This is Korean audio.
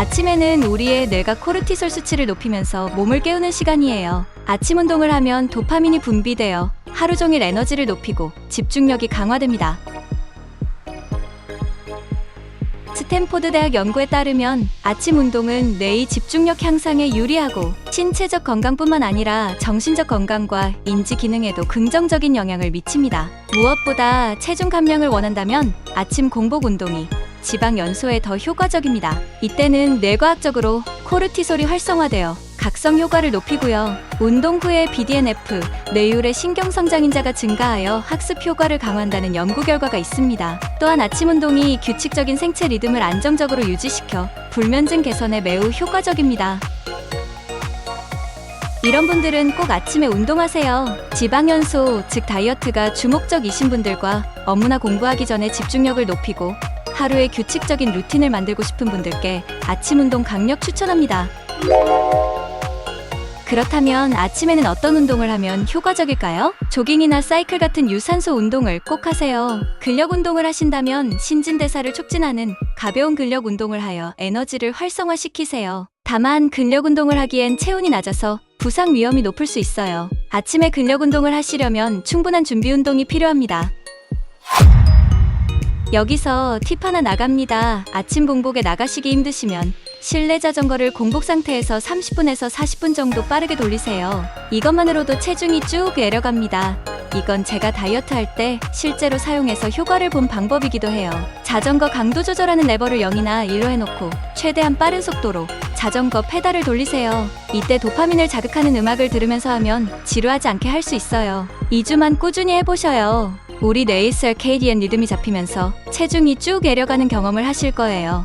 아침에는 우리의 뇌가 코르티솔 수치를 높이면서 몸을 깨우는 시간이에요. 아침 운동을 하면 도파민이 분비되어 하루 종일 에너지를 높이고 집중력이 강화됩니다. 스탠포드 대학 연구에 따르면 아침 운동은 뇌의 집중력 향상에 유리하고 신체적 건강뿐만 아니라 정신적 건강과 인지 기능에도 긍정적인 영향을 미칩니다. 무엇보다 체중 감량을 원한다면 아침 공복 운동이 지방 연소에 더 효과적입니다. 이때는 뇌과학적으로 코르티솔이 활성화되어 각성 효과를 높이고요. 운동 후에 BDNF, 뇌율의 신경 성장인자가 증가하여 학습 효과를 강화한다는 연구 결과가 있습니다. 또한 아침 운동이 규칙적인 생체 리듬을 안정적으로 유지시켜 불면증 개선에 매우 효과적입니다. 이런 분들은 꼭 아침에 운동하세요. 지방 연소, 즉 다이어트가 주목적이신 분들과 업무나 공부하기 전에 집중력을 높이고 하루에 규칙적인 루틴을 만들고 싶은 분들께 아침 운동 강력 추천합니다. 그렇다면 아침에는 어떤 운동을 하면 효과적일까요? 조깅이나 사이클 같은 유산소 운동을 꼭 하세요. 근력 운동을 하신다면 신진대사를 촉진하는 가벼운 근력 운동을 하여 에너지를 활성화시키세요. 다만 근력 운동을 하기엔 체온이 낮아서 부상 위험이 높을 수 있어요. 아침에 근력 운동을 하시려면 충분한 준비 운동이 필요합니다. 여기서 팁 하나 나갑니다. 아침 공복에 나가시기 힘드시면 실내 자전거를 공복 상태에서 30분에서 40분 정도 빠르게 돌리세요. 이것만으로도 체중이 쭉 내려갑니다. 이건 제가 다이어트 할 때 실제로 사용해서 효과를 본 방법이기도 해요. 자전거 강도 조절하는 레버를 0이나 1로 해놓고 최대한 빠른 속도로 자전거 페달을 돌리세요. 이때 도파민을 자극하는 음악을 들으면서 하면 지루하지 않게 할 수 있어요. 2주만 꾸준히 해보셔요. 우리 뇌의 서케이디언 리듬이 잡히면서 체중이 쭉 내려가는 경험을 하실 거예요.